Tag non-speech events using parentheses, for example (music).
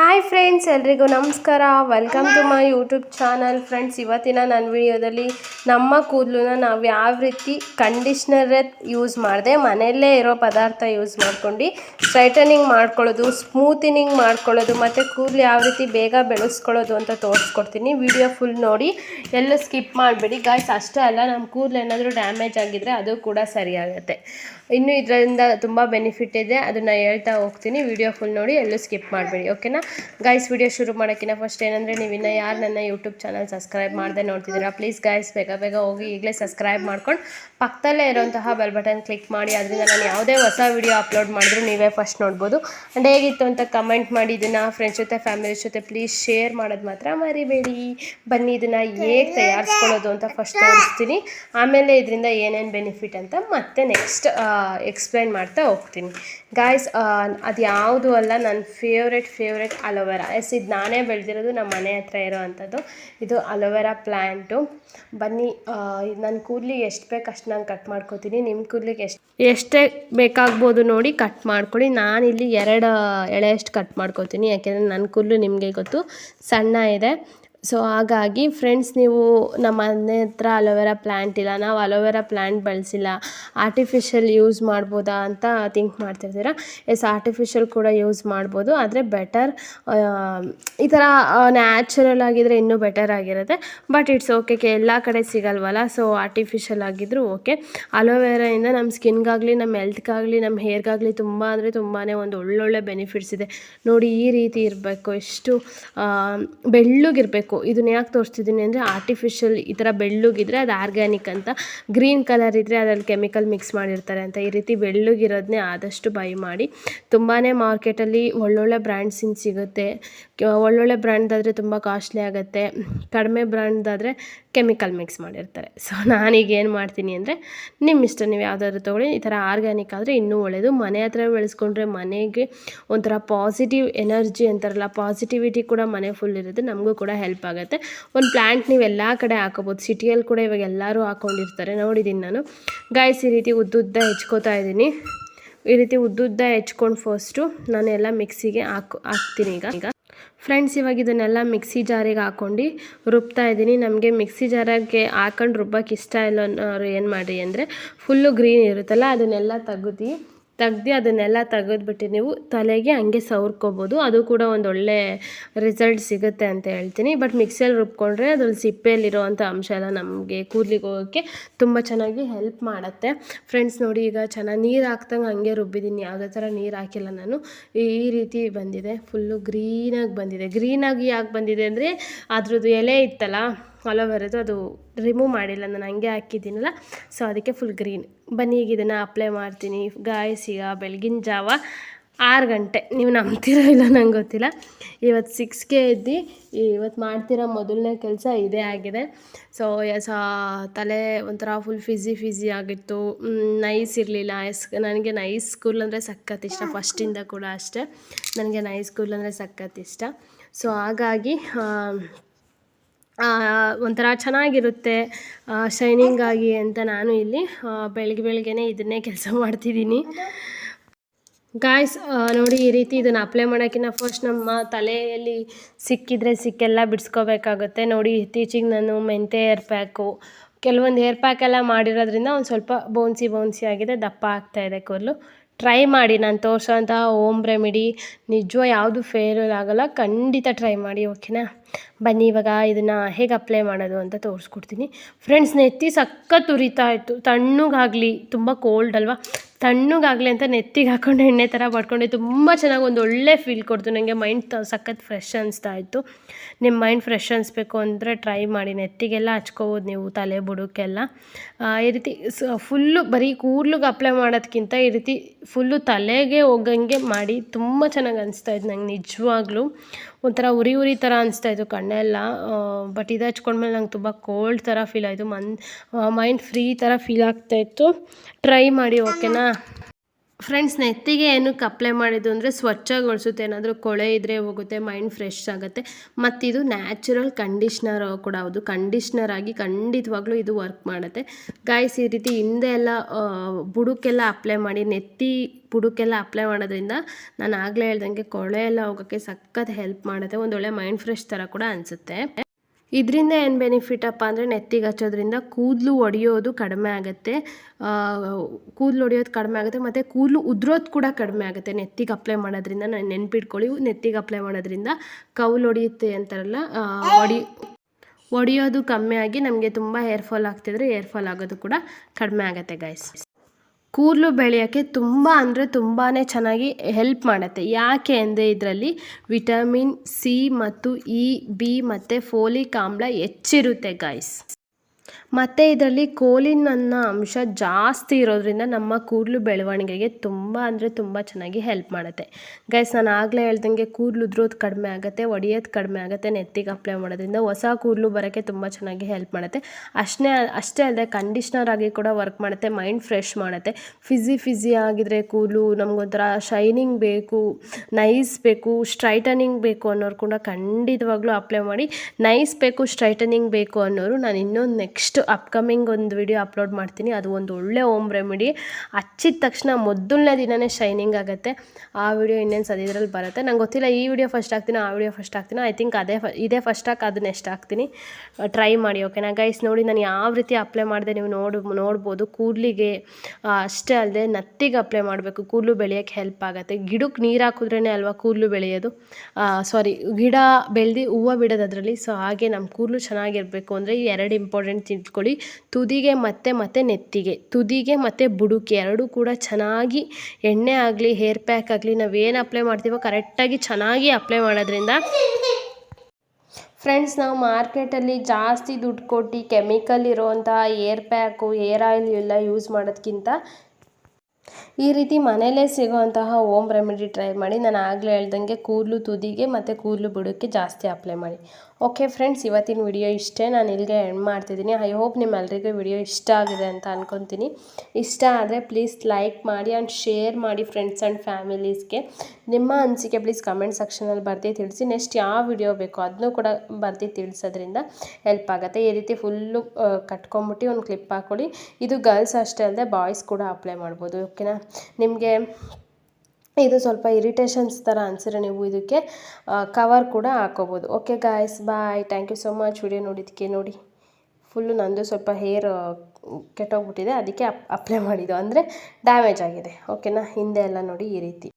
Hi friends ಎಲ್ರಿಗೂ ನಮಸ್ಕಾರ. Welcome to my YouTube channel friends ಇವತ್ತಿನ ನನ್ನ ವಿಡಿಯೋದಲ್ಲಿ ನಮ್ಮ ಕೂದಲನ್ನ ನಾವು ಯಾವ ರೀತಿ ಕಂಡೀಷ್ನರ್ ಯೂಸ್ ಮಾಡಿದೆ, ಮನೆಯಲ್ಲೇ ಇರೋ ಪದಾರ್ಥ ಯೂಸ್ ಮಾಡ್ಕೊಂಡು ಸ್ಟ್ರೈಟನಿಂಗ್ ಮಾಡ್ಕೊಳ್ಳೋದು ಸ್ಮೂತಿನಿಂಗ್ ಮಾಡ್ಕೊಳ್ಳೋದು, ಮತ್ತು ಕೂದಲು ಯಾವ ರೀತಿ ಬೇಗ ಬೆಳೆಸ್ಕೊಳ್ಳೋದು ಅಂತ ತೋರಿಸ್ಕೊಡ್ತೀನಿ. ವಿಡಿಯೋ ಫುಲ್ ನೋಡಿ. ಎಲ್ಲೂ ಸ್ಕಿಪ್ ಮಾಡಬೇಡಿ. ಗಾಯ್ಸ್ ಅಷ್ಟೇ ಅಲ್ಲ ನಮ್ಮ ಕೂದಲು ಏನಾದರೂ ಡ್ಯಾಮೇಜ್ ಆಗಿದ್ದರೆ ಅದು ಕೂಡ ಸರಿಯಾಗುತ್ತೆ ಇನ್ನು ಇದರಿಂದ ತುಂಬ ಬೆನಿಫಿಟ್ ಇದೆ. ಅದನ್ನು ಹೇಳ್ತಾ ಹೋಗ್ತೀನಿ. ವಿಡಿಯೋ ಫುಲ್ ನೋಡಿ ಎಲ್ಲೂ ಸ್ಕಿಪ್ ಮಾಡಬೇಡಿ ಓಕೆನಾ ಗೈಸ್ ವಿಡಿಯೋ ಶುರು ಮಾಡೋಕ್ಕಿಂತ ಫಸ್ಟ್ ಏನಂದರೆ ನೀವು ಇನ್ನೂ ಯಾರು ನನ್ನ ಯೂಟ್ಯೂಬ್ ಚಾನಲ್ ಸಬ್ಸ್ಕ್ರೈಬ್ ಮಾಡದೆ ನೋಡ್ತಿದ್ದೀರಾ? ಪ್ಲೀಸ್ ಗೈಸ್ ಬೇಗ ಬೇಗ ಹೋಗಿ ಈಗಲೇ ಸಬ್ಸ್ಕ್ರೈಬ್ ಮಾಡ್ಕೊಂಡು ಪಕ್ಕದಲ್ಲೇ ಇರೋಂತಹ ಬೆಲ್ ಬಟನ್ ಕ್ಲಿಕ್ ಮಾಡಿ, ಅದರಿಂದ ನಾನು ಯಾವುದೇ ಹೊಸ ವಿಡಿಯೋ ಅಪ್ಲೋಡ್ ಮಾಡಿದ್ರು ನೀವೇ ಫಸ್ಟ್ ನೋಡ್ಬೋದು. ಆ್ಯಂಡ್ ಹೇಗಿತ್ತು ಅಂತ ಕಮೆಂಟ್ ಮಾಡಿ, ಇದನ್ನು ಫ್ರೆಂಡ್ಸ್ ಜೊತೆ ಫ್ಯಾಮಿಲಿ ಜೊತೆ ಪ್ಲೀಸ್ ಶೇರ್ ಮಾಡೋದು ಮಾತ್ರ ಮರಿಬೇಡಿ. ಬನ್ನಿ, ಇದನ್ನು ಹೇಗೆ ತಯಾರಿಸ್ಕೊಳ್ಳೋದು ಅಂತ ಫಸ್ಟ್ ತೋರಿಸ್ತೀನಿ. ಆಮೇಲೆ ಇದರಿಂದ ಏನೇನು ಬೆನಿಫಿಟ್ ಅಂತ ಮತ್ತೆ ನೆಕ್ಸ್ಟ್ ಎಕ್ಸ್ಪ್ಲೈನ್ ಮಾಡ್ತಾ ಹೋಗ್ತೀನಿ. ಗಾಯ್ಸ್ ಅದು ಯಾವುದು ಅಲ್ಲ ನನ್ನ ಫೇವ್ರೆಟ್ ಫೇವ್ರೆಟ್ ಅಲೋವೆರಾ ಎಸ್ ಇದು ನಾನೇ ಬೆಳೆದಿರೋದು ನಮ್ಮ ಮನೆ ಹತ್ರ ಇರೋ ಅಂಥದ್ದು. ಇದು ಅಲೋವೆರಾ ಪ್ಲ್ಯಾಂಟು ಬನ್ನಿ ನನ್ನ ಕೂದಲಿಗೆ ಎಷ್ಟು ಬೇಕು ಅಷ್ಟು ನಾನು ಕಟ್ ಮಾಡ್ಕೋತೀನಿ. ನಿಮ್ಮ ಕೂದಲಿಗೆ ಎಷ್ಟು ಎಷ್ಟೇ ಬೇಕಾಗ್ಬೋದು ನೋಡಿ ಕಟ್ ಮಾಡ್ಕೊಳ್ಳಿ. ನಾನು ಇಲ್ಲಿ ಎರಡು ಎಳೆಯಷ್ಟು ಕಟ್ ಮಾಡ್ಕೋತೀನಿ. ಯಾಕೆಂದರೆ ನನ್ನ ಕೂದಲು ನಿಮಗೆ ಗೊತ್ತು, ಸಣ್ಣ ಇದೆ. ಸೊ ಹಾಗಾಗಿ ಫ್ರೆಂಡ್ಸ್ ನೀವು ನಮ್ಮ ಮನೆ ಹತ್ರ ಅಲೋವೆರಾ ಪ್ಲ್ಯಾಂಟ್ ಇಲ್ಲ, ನಾವು ಅಲೋವೆರಾ ಪ್ಲ್ಯಾಂಟ್ ಬಳಸಿಲ್ಲ ಆರ್ಟಿಫಿಷಿಯಲ್ ಯೂಸ್ ಮಾಡ್ಬೋದಾ ಅಂತ ಥಿಂಕ್ ಮಾಡ್ತಿರ್ತೀರ ಎಸ್ ಆರ್ಟಿಫಿಷಿಯಲ್ ಕೂಡ ಯೂಸ್ ಮಾಡ್ಬೋದು, ಆದರೆ ಬೆಟರ್ ಈ ಥರ ನ್ಯಾಚುರಲ್ ಆಗಿದ್ರೆ ಇನ್ನೂ ಬೆಟರ್ ಆಗಿರುತ್ತೆ. ಬಟ್ ಇಟ್ಸ್ ಓಕೆ ಎಲ್ಲ ಕಡೆ ಸಿಗಲ್ವಲ್ಲ ಸೊ ಆರ್ಟಿಫಿಷಿಯಲ್ ಆಗಿದ್ದರೂ ಓಕೆ ಅಲೋವೆರಾಯಿಂದ ನಮ್ಮ ಸ್ಕಿನ್ಗಾಗಲಿ ನಮ್ಮ ಹೆಲ್ತ್ಗಾಗಲಿ ನಮ್ಮ ಹೇರ್ಗಾಗಲಿ ತುಂಬ ಅಂದರೆ ತುಂಬಾ ಒಂದು ಒಳ್ಳೊಳ್ಳೆ ಬೆನಿಫಿಟ್ಸ್ ಇದೆ. ನೋಡಿ ಈ ರೀತಿ ಇರಬೇಕು, ಎಷ್ಟು ಬೆಳ್ಳಗಿರಬೇಕು. ಇದನ್ನ ಯಾಕೆ ತೋರಿಸ್ತಿದ್ದೀನಿ ಅಂದರೆ ಆರ್ಟಿಫಿಷಿಯಲ್ ಈ ಥರ ಬೆಳ್ಳಗಿದ್ರೆ ಅದು ಆರ್ಗ್ಯಾನಿಕ್ ಅಂತ. ಗ್ರೀನ್ ಕಲರ್ ಇದ್ದರೆ ಅದರಲ್ಲಿ ಕೆಮಿಕಲ್ ಮಿಕ್ಸ್ ಮಾಡಿರ್ತಾರೆ ಅಂತ. ಈ ರೀತಿ ಬೆಳ್ಳಗಿರೋದನ್ನೇ ಆದಷ್ಟು ಬೈ ಮಾಡಿ. ತುಂಬಾ ಮಾರ್ಕೆಟಲ್ಲಿ ಒಳ್ಳೊಳ್ಳೆ ಬ್ರ್ಯಾಂಡ್ಸಿಂದ ಸಿಗುತ್ತೆ. ಒಳ್ಳೊಳ್ಳೆ ಬ್ರ್ಯಾಂಡ್ದಾದರೆ ತುಂಬ ಕಾಸ್ಟ್ಲಿ ಆಗುತ್ತೆ. ಕಡಿಮೆ ಬ್ರ್ಯಾಂಡ್ದಾದರೆ ಕೆಮಿಕಲ್ ಮಿಕ್ಸ್ ಮಾಡಿರ್ತಾರೆ. ಸೊ ನಾನೀಗ ಏನು ಮಾಡ್ತೀನಿ ಅಂದರೆ ನಿಮ್ಮ ಇಷ್ಟ, ನೀವು ಯಾವುದಾದ್ರು ತೊಗೊಳ್ಳಿ. ಈ ಥರ ಆರ್ಗ್ಯಾನಿಕ್ ಆದರೆ ಇನ್ನೂ ಒಳ್ಳೆಯದು ಮನೆ ಹತ್ರ ಬೆಳೆಸ್ಕೊಂಡ್ರೆ ಮನೆಗೆ ಒಂಥರ ಪಾಸಿಟಿವ್ ಎನರ್ಜಿ ಅಂತಾರಲ್ಲ ಪಾಸಿಟಿವಿಟಿ ಕೂಡ ಮನೆ ಫುಲ್ ಇರುತ್ತೆ. ನಮಗೂ ಕೂಡ ಹೆಲ್ಪ್ ಆಗುತ್ತೆ. ಒಂದು ಪ್ಲ್ಯಾಂಟ್ ನೀವು ಎಲ್ಲ ಕಡೆ ಹಾಕೋಬೋದು. ಸಿಟಿಯಲ್ಲಿ ಕೂಡ ಇವಾಗ ಎಲ್ಲರೂ ಹಾಕೊಂಡಿರ್ತಾರೆ. ನೋಡಿದ್ದೀನಿ ನಾನು. ಗಾಯಸ್ ಈ ರೀತಿ ಉದ್ದುದ್ದ ಹೆಚ್ಕೋತಾ ಇದ್ದೀನಿ ಈ ರೀತಿ ಉದ್ದುದ್ದ ಹೆಚ್ಕೊಂಡು ಫಸ್ಟು ನಾನು ಎಲ್ಲ ಮಿಕ್ಸಿಗೆ ಹಾಕು, ಹಾಕ್ತೀನಿ ಈಗ. ಈಗ ಫ್ರೆಂಡ್ಸ್ ಇವಾಗ ಇದನ್ನೆಲ್ಲ ಮಿಕ್ಸಿ ಜಾರಿಗೆ ಹಾಕ್ಕೊಂಡು ರುಬ್ತಾ ಇದ್ದೀನಿ ನಮಗೆ ಮಿಕ್ಸಿ ಜಾರಿಗೆ ಹಾಕೊಂಡು ರುಬ್ಬಕ್ಕೆ ಇಷ್ಟ ಇಲ್ಲ ಅನ್ನೋರು ಏನು ಮಾಡಿ ಅಂದರೆ ಫುಲ್ಲು ಗ್ರೀನ್ ಇರುತ್ತಲ್ಲ, ಅದನ್ನೆಲ್ಲ ತೆಗ್ದು ತೆಗ್ದು ಅದನ್ನೆಲ್ಲ ತೆಗೆದ್ಬಿಟ್ಟು ನೀವು ತಲೆಗೆ ಹಂಗೆ ಸವರ್ಕೋಬೋದು. ಅದು ಕೂಡ ಒಂದು ಒಳ್ಳೆ ರಿಸಲ್ಟ್ ಸಿಗುತ್ತೆ ಅಂತ ಹೇಳ್ತೀನಿ. ಬಟ್ ಮಿಕ್ಸಿಯಲ್ಲಿ ರುಬ್ಕೊಂಡ್ರೆ ಅದ್ರಲ್ಲಿ ಸಿಪ್ಪೆಯಲ್ಲಿರೋವಂಥ ಅಂಶ ಎಲ್ಲ ನಮಗೆ ಕೂದಲಿಗೆ ಹೋಗೋಕ್ಕೆ ತುಂಬ ಚೆನ್ನಾಗಿ ಹೆಲ್ಪ್ ಮಾಡುತ್ತೆ. ಫ್ರೆಂಡ್ಸ್ ನೋಡಿ ಈಗ ಚೆನ್ನಾಗಿ ನೀರು ಹಾಕ್ದಂಗೆ ಹಂಗೆ ರುಬ್ಬಿದ್ದೀನಿ. ಯಾವುದೇ ಥರ ನೀರು ಹಾಕಿಲ್ಲ ನಾನು. ಈ ರೀತಿ ಬಂದಿದೆ. ಫುಲ್ಲು ಗ್ರೀನಾಗಿ ಬಂದಿದೆ. ಗ್ರೀನಾಗಿ ಯಾಕೆ ಬಂದಿದೆ ಅಂದರೆ ಅದ್ರದ್ದು ಎಲೆ ಇತ್ತಲ್ಲ? ಅಲೋವೆರದು ಅದು ರಿಮೂವ್ ಮಾಡಿಲ್ಲ, ನಾನು ಹಂಗೆ ಹಾಕಿದ್ದೀನಲ್ಲ. ಸೊ ಅದಕ್ಕೆ ಫುಲ್ ಗ್ರೀನ್ ಬನ್ನಿ, ಈಗ ಇದನ್ನು ಅಪ್ಲೈ ಮಾಡ್ತೀನಿ. ಗಾಯ್ಸ್ ಈಗ ಬೆಳಗಿನ ಜಾವ ಆರು ಗಂಟೆ. ನೀವು ನಂಬ್ತೀರೋ ಇಲ್ಲ ನಂಗೆ ಗೊತ್ತಿಲ್ಲ. ಇವತ್ತು ಸಿಕ್ಸ್ಗೆ ಇದ್ದು ಇವತ್ತು ಮಾಡ್ತಿರೋ ಮೊದಲನೇ ಕೆಲಸ ಇದೇ ಆಗಿದೆ. ಸೊ ಎಸ್ ತಲೆ ಒಂಥರ ಫುಲ್ ಫಿಝಿ ಫಿಝಿ ಆಗಿತ್ತು. ನೈಸ್ ಇರಲಿಲ್ಲ. ಎಸ್ ನನಗೆ ನೈಸ್ ಸ್ಕೂಲ್ ಅಂದರೆ ಸಖತ್ ಇಷ್ಟ. ಫಸ್ಟಿಂದ ಕೂಡ ಅಷ್ಟೇ. ನನಗೆ ನೈಸ್ ಸ್ಕೂಲ್ ಅಂದರೆ ಸಖತ್ ಇಷ್ಟ. ಸೊ ಹಾಗಾಗಿ ಒಂಥರ ಚೆನ್ನಾಗಿರುತ್ತೆ ಶೈನಿಂಗ್ ಆಗಿ ಅಂತ ನಾನು ಇಲ್ಲಿ ಬೆಳಗ್ಗೆ ಬೆಳಗ್ಗೆನೇ ಇದನ್ನೇ ಕೆಲಸ (laughs) ಮಾಡ್ತಿದ್ದೀನಿ. ಗಾಯ್ಸ್ ನೋಡಿ ಈ ರೀತಿ ಇದನ್ನು ಅಪ್ಲೈ ಮಾಡೋಕ್ಕಿಂತ ಫಸ್ಟ್ ನಮ್ಮ ತಲೆಯಲ್ಲಿ ಸಿಕ್ಕಿದ್ರೆ ಸಿಕ್ಕೆಲ್ಲ ಬಿಡಿಸ್ಕೋಬೇಕಾಗುತ್ತೆ. ನೋಡಿ ಇತ್ತೀಚಿಗೆ ನಾನು ಮೆಂತೆ ಏರ್ ಪ್ಯಾಕು ಕೆಲವೊಂದು ಏರ್ ಪ್ಯಾಕ್ ಎಲ್ಲ ಮಾಡಿರೋದ್ರಿಂದ ಒಂದು ಸ್ವಲ್ಪ ಬೌನ್ಸಿ ಬೌನ್ಸಿ ಆಗಿದೆ, ದಪ್ಪ ಆಗ್ತಾ ಇದೆ ಕೂದಲು. ಟ್ರೈ ಮಾಡಿ, ನಾನು ತೋರಿಸೋಂಥ ಓಮ್ ರೆಮಿಡಿ ನಿಜವ ಯಾವುದು ಫೇಲ್ ಆಗೋಲ್ಲ, ಖಂಡಿತ ಟ್ರೈ ಮಾಡಿ ಓಕೆನಾ ಬನ್ನಿ, ಇವಾಗ ಇದನ್ನು ಹೇಗೆ ಅಪ್ಲೈ ಮಾಡೋದು ಅಂತ ತೋರಿಸ್ಕೊಡ್ತೀನಿ. ಫ್ರೆಂಡ್ಸ್ ನೆತ್ತಿ ಸಖತ್ ಉರಿತಾ ಇತ್ತು. ತಣ್ಣಗಾಗಲಿ, ತುಂಬ ಕೋಲ್ಡ್ ಅಲ್ವಾ? ತಣ್ಣಗಾಗಲಿ ಅಂತ ನೆತ್ತಿಗೆ ಹಾಕ್ಕೊಂಡು ಎಣ್ಣೆ ಥರ ಮಾಡ್ಕೊಂಡೆ. ತುಂಬ ಚೆನ್ನಾಗಿ ಒಂದು ಒಳ್ಳೆ ಫೀಲ್ ಕೊಡ್ತು. ನನಗೆ ಮೈಂಡ್ ಸಖತ್ ಫ್ರೆಶ್ ಅನಿಸ್ತಾ ಇತ್ತು. ನಿಮ್ಮ ಮೈಂಡ್ ಫ್ರೆಶ್ ಅನಿಸ್ಬೇಕು ಅಂದರೆ ಟ್ರೈ ಮಾಡಿ. ನೆತ್ತಿಗೆಲ್ಲ ಹಚ್ಕೋಬೋದು ನೀವು, ತಲೆ ಬುಡಕ್ಕೆಲ್ಲ ಈ ರೀತಿ ಫುಲ್ಲು ಬರೀ ಕೂರ್ಲಿಗೆ ಅಪ್ಲೈ ಮಾಡೋದಕ್ಕಿಂತ ಈ ರೀತಿ ಫುಲ್ಲು ತಲೆಗೆ ಹೋಗಂಗೆ ಮಾಡಿ. ತುಂಬ ಚೆನ್ನಾಗಿ ಅನಿಸ್ತಾ ಇತ್ತು ನಂಗೆ ನಿಜವಾಗ್ಲೂ. ಒಂಥರ ಉರಿ ಉರಿ ಥರ ಅನಿಸ್ತಾಯಿತ್ತು ಕಣ್ಣೆಲ್ಲ ಬಟ್ ಇದು ಹಚ್ಕೊಂಡ್ಮೇಲೆ ನಂಗೆ ತುಂಬ ಕೋಲ್ಡ್ ಥರ ಫೀಲ್ ಆಯಿತು. ಮನ್ ಮೈಂಡ್ ಫ್ರೀ ಥರ ಫೀಲ್ ಆಗ್ತಾಯಿತ್ತು ಟ್ರೈ ಮಾಡಿ ಓಕೆನಾ ಫ್ರೆಂಡ್ಸ್ ನೆತ್ತಿಗೆ ಏನಕ್ಕೆ ಅಪ್ಲೈ ಮಾಡಿದ್ದು ಅಂದರೆ ಸ್ವಚ್ಛಗೊಳಿಸುತ್ತೆ, ಏನಾದರೂ ಕೊಳೆ ಇದ್ದರೆ ಹೋಗುತ್ತೆ ಮೈಂಡ್ ಫ್ರೆಶ್ ಆಗುತ್ತೆ. ಮತ್ತು ಇದು ನ್ಯಾಚುರಲ್ ಕಂಡೀಷ್ನರ್ ಕೂಡ ಹೌದು. ಕಂಡೀಷ್ನರ್ ಆಗಿ ಖಂಡಿತವಾಗ್ಲೂ ಇದು ವರ್ಕ್ ಮಾಡುತ್ತೆ. ಗಾಯ್ಸ್ ಈ ರೀತಿ ಹಿಂದೆ ಎಲ್ಲ ಬುಡಕ್ಕೆಲ್ಲ ಅಪ್ಲೈ ಮಾಡಿ, ನೆತ್ತಿ ಬುಡಕ್ಕೆಲ್ಲ ಅಪ್ಲೈ ಮಾಡೋದ್ರಿಂದ ನಾನು ಆಗಲೇ ಹೇಳ್ದಂಗೆ ಕೊಳೆ ಎಲ್ಲ ಹೋಗೋಕ್ಕೆ ಸಖತ್ ಹೆಲ್ಪ್ ಮಾಡುತ್ತೆ. ಒಂದೊಳ್ಳೆ ಮೈಂಡ್ ಫ್ರೆಶ್ ಥರ ಕೂಡ ಅನಿಸುತ್ತೆ. ಇದರಿಂದ ಏನು ಬೆನಿಫಿಟ್ ಅಪ್ಪ ಅಂದರೆ ನೆತ್ತಿಗೆ ಹಚ್ಚೋದ್ರಿಂದ ಕೂದಲು ಒಡೆಯೋದು ಕಡಿಮೆ ಆಗುತ್ತೆ. ಕೂದಲು ಒಡೆಯೋದು ಕಡಿಮೆ ಆಗುತ್ತೆ ಮತ್ತು ಕೂದಲು ಉದ್ರೋದು ಕೂಡ ಕಡಿಮೆ ಆಗುತ್ತೆ. ನೆತ್ತಿಗೆ ಅಪ್ಲೈ ಮಾಡೋದ್ರಿಂದ ನಾನು ನೆನ್ಪಿಟ್ಕೊಳ್ಳಿ. ನೆತ್ತಿಗೆ ಅಪ್ಲೈ ಮಾಡೋದ್ರಿಂದ ಕೌಲು ಒಡೆಯುತ್ತೆ ಅಂತಾರಲ್ಲ ಒಡಿ, ಒಡೆಯೋದು ಕಮ್ಮಿ ಆಗಿ ನಮಗೆ ತುಂಬ ಹೇರ್ ಫಾಲ್ ಆಗ್ತಿದ್ರೆ ಹೇರ್ ಫಾಲ್ ಆಗೋದು ಕೂಡ ಕಡಿಮೆ ಆಗುತ್ತೆ ಗೈಸ್ ಕೂದಲು ಬೆಳೆಯೋಕ್ಕೆ ತುಂಬ ಅಂದರೆ ತುಂಬಾ ಚೆನ್ನಾಗಿ ಹೆಲ್ಪ್ ಮಾಡುತ್ತೆ. ಯಾಕೆ ಅಂದರೆ ಇದರಲ್ಲಿ ವಿಟಮಿನ್ ಸಿ ಮತ್ತು ಇ, ಬಿ ಮತ್ತು ಫೋಲಿಕ್ ಆಮ್ಲ ಹೆಚ್ಚಿರುತ್ತೆ ಗೈಸ್ ಮತ್ತು ಇದರಲ್ಲಿ ಕೋಲಿನ್ ಅನ್ನೋ ಅಂಶ ಜಾಸ್ತಿ ಇರೋದ್ರಿಂದ ನಮ್ಮ ಕೂದಲು ಬೆಳವಣಿಗೆಗೆ ತುಂಬ ಅಂದರೆ ತುಂಬ ಚೆನ್ನಾಗಿ ಹೆಲ್ಪ್ ಮಾಡುತ್ತೆ. ಗೈಸ್ ನಾನು ಆಗಲೇ ಹೇಳ್ದಂಗೆ ಕೂದಲು ಉದ್ರೋದು ಕಡಿಮೆ ಆಗುತ್ತೆ, ಒಡೆಯೋದು ಕಡಿಮೆ ಆಗುತ್ತೆ, ನೆತ್ತಿಗೆ ಅಪ್ಲೈ ಮಾಡೋದ್ರಿಂದ ಹೊಸ ಕೂದಲು ಬರೋಕ್ಕೆ ತುಂಬ ಚೆನ್ನಾಗಿ ಹೆಲ್ಪ್ ಮಾಡುತ್ತೆ. ಅಷ್ಟೇ ಅಷ್ಟೇ ಅಲ್ಲದೆ ಕಂಡೀಷ್ನರ್ ಆಗಿ ಕೂಡ ವರ್ಕ್ ಮಾಡುತ್ತೆ ಮೈಂಡ್ ಫ್ರೆಶ್ ಮಾಡುತ್ತೆ. ಫಿಸಿ ಫಿಸಿ ಆಗಿದ್ರೆ ಕೂದಲು ನಮಗೊಂಥರ ಶೈನಿಂಗ್ ಬೇಕು ನೈಸ್ ಬೇಕು ಸ್ಟ್ರೈಟನಿಂಗ್ ಬೇಕು ಅನ್ನೋರು ಕೂಡ ಖಂಡಿತವಾಗ್ಲೂ ಅಪ್ಲೈ ಮಾಡಿ ನೈಸ್ ಬೇಕು ಸ್ಟ್ರೈಟನಿಂಗ್ ಬೇಕು ಅನ್ನೋರು ನಾನು ಇನ್ನೊಂದು ನೆಕ್ಸ್ಟ್ ಅಪ್ಕಮಿಂಗ್ ಒಂದು ವಿಡಿಯೋ ಅಪ್ಲೋಡ್ ಮಾಡ್ತೀನಿ. ಅದು ಒಂದು ಒಳ್ಳೆ ಓಮ್ ರೆಮಿಡಿ ಹಚ್ಚಿದ ತಕ್ಷಣ ಮೊದಲನೇ ದಿನವೇ ಶೈನಿಂಗ್ ಆಗುತ್ತೆ. ಆ ವಿಡಿಯೋ ಇನ್ನೇನು ಸದ್ಯದ್ರಲ್ಲಿ ಬರುತ್ತೆ. ನಂಗೆ ಗೊತ್ತಿಲ್ಲ, ಈ ವಿಡಿಯೋ ಫಸ್ಟ್ ಹಾಕ್ತೀನಿ, ಆ ವಿಡಿಯೋ ಫಸ್ಟ್ ಹಾಕ್ತೀನಿ? ಐ ಥಿಂಕ್ ಅದೇ ಇದೇ ಫಸ್ಟ್ ಹಾಕಿ, ಅದು ನೆಕ್ಸ್ಟ್ ಹಾಕ್ತೀನಿ. ಟ್ರೈ ಮಾಡಿ ಓಕೆನಾ ಗೈಸ್ ನೋಡಿ, ನಾನು ಯಾವ ರೀತಿ ಅಪ್ಲೈ ಮಾಡಿದೆ ನೀವು ನೋಡ್, ನೋಡ್ಬೋದು. ಕೂದಲಿಗೆ ಅಷ್ಟೇ ಅಲ್ಲದೆ ನತ್ತಿಗೆ ಅಪ್ಲೈ ಮಾಡಬೇಕು. ಕೂದಲು ಬೆಳೆಯೋಕ್ಕೆ ಹೆಲ್ಪ್ ಆಗುತ್ತೆ. ಗಿಡಕ್ಕೆ ನೀರು ಹಾಕಿದ್ರೇ ಅಲ್ವಾ ಕೂದಲು ಬೆಳೆಯೋದು? ಸಾರಿ ಗಿಡ ಬೆಳೆದು ಹೂವು ಬಿಡೋದು ಅದರಲ್ಲಿ. ಸೊ ಹಾಗೆ ನಮ್ಮ ಕೂದಲು ಚೆನ್ನಾಗಿರಬೇಕು ಅಂದರೆ ಈ ಎರಡು ಇಂಪಾರ್ಟೆಂಟ್ ತಿಳ್ಕೊಳ್ಳಿ ತುದಿಗೆ ಮತ್ತೆ ಮತ್ತೆ ನೆತ್ತಿಗೆ, ತುದಿಗೆ ಮತ್ತು ಬುಡುಕೆ, ಎರಡೂ ಕೂಡ ಚೆನ್ನಾಗಿ ಎಣ್ಣೆ ಆಗಲಿ ಹೇರ್ ಪ್ಯಾಕ್ ಆಗಲಿ ನಾವೇನು ಅಪ್ಲೈ ಮಾಡ್ತೀವೋ ಕರೆಕ್ಟಾಗಿ ಚೆನ್ನಾಗಿ ಅಪ್ಲೈ ಮಾಡೋದ್ರಿಂದ ಫ್ರೆಂಡ್ಸ್ ನಾವು ಮಾರ್ಕೆಟಲ್ಲಿ ಜಾಸ್ತಿ ದುಡ್ಡು ಕೊಟ್ಟು ಕೆಮಿಕಲ್ ಇರೋವಂಥ ಏರ್ ಪ್ಯಾಕು ಏರ್ ಆಯಿಲ್ ಎಲ್ಲ ಯೂಸ್ ಮಾಡೋದಕ್ಕಿಂತ ಈ ರೀತಿ ಮನೆಯಲ್ಲೇ ಸಿಗುವಂತಹ ಓಮ್ ರೆಮಿಡಿ ಟ್ರೈ ಮಾಡಿ. ನಾನು ಆಗಲೇ ಹೇಳ್ದಂಗೆ ಕೂದಲು ತುದಿಗೆ ಮತ್ತು ಕೂದಲು ಬುಡಕ್ಕೆ ಜಾಸ್ತಿ ಅಪ್ಲೈ ಮಾಡಿ. ಓಕೆ ಫ್ರೆಂಡ್ಸ್ ಇವತ್ತಿನ ವಿಡಿಯೋ ಇಷ್ಟೇ. ನಾನು ಇಲ್ಲಿಗೆ ಎಂಡ್ ಮಾಡ್ತಿದ್ದೀನಿ. ಐ ಹೋಪ್ ನಿಮ್ಮೆಲ್ಲರಿಗೂ ವಿಡಿಯೋ ಇಷ್ಟ ಆಗಿದೆ ಅಂತ ಅಂದ್ಕೊತೀನಿ ಇಷ್ಟ ಆದರೆ ಪ್ಲೀಸ್ ಲೈಕ್ ಮಾಡಿ ಆ್ಯಂಡ್ ಶೇರ್ ಮಾಡಿ ಫ್ರೆಂಡ್ಸ್ ಆ್ಯಂಡ್ ಫ್ಯಾಮಿಲೀಸ್ಗೆ ನಿಮ್ಮ ಅನಿಸಿಕೆ ಪ್ಲೀಸ್ ಕಮೆಂಟ್ ಸೆಕ್ಷನಲ್ಲಿ ಬರ್ದು ತಿಳಿಸಿ. ನೆಕ್ಸ್ಟ್ ಯಾವ ವಿಡಿಯೋ ಬೇಕೋ ಅದನ್ನೂ ಕೂಡ ಬರ್ದು ತಿಳಿಸೋದ್ರಿಂದ ಹೆಲ್ಪ್ ಆಗುತ್ತೆ. ಈ ರೀತಿ ಫುಲ್ಲು ಕಟ್ಕೊಂಬಿಟ್ಟು ಒಂದು ಕ್ಲಿಪ್ ಹಾಕ್ಕೊಳ್ಳಿ ಇದು ಗರ್ಲ್ಸ್ ಅಷ್ಟೇ ಅಲ್ಲದೆ ಬಾಯ್ಸ್ ಕೂಡ ಅಪ್ಲೈ ಮಾಡ್ಬೋದು. ಓಕೆನಾ? ನಿಮಗೆ ಇದು ಸ್ವಲ್ಪ ಇರಿಟೇಷನ್ಸ್ ಥರ ಅನಿಸಿದ್ರೆ ನೀವು ಇದಕ್ಕೆ ಕವರ್ ಕೂಡ ಹಾಕೋಬೋದು. Okay guys bye thank you so much video ನೋಡಿದ್ದಕ್ಕೆ ನೋಡಿ. ಫುಲ್ಲು ನಂದು ಸ್ವಲ್ಪ ಹೇರ್ ಕೆಟ್ಟೋಗ್ಬಿಟ್ಟಿದೆ. ಅದಕ್ಕೆ ಅಪ್ ಅಪ್ಲೈ ಮಾಡಿದ್ದು. ಅಂದರೆ ಡ್ಯಾಮೇಜ್ ಆಗಿದೆ. ಓಕೆನಾ ಹಿಂದೆ ಎಲ್ಲ ನೋಡಿ ಈ ರೀತಿ.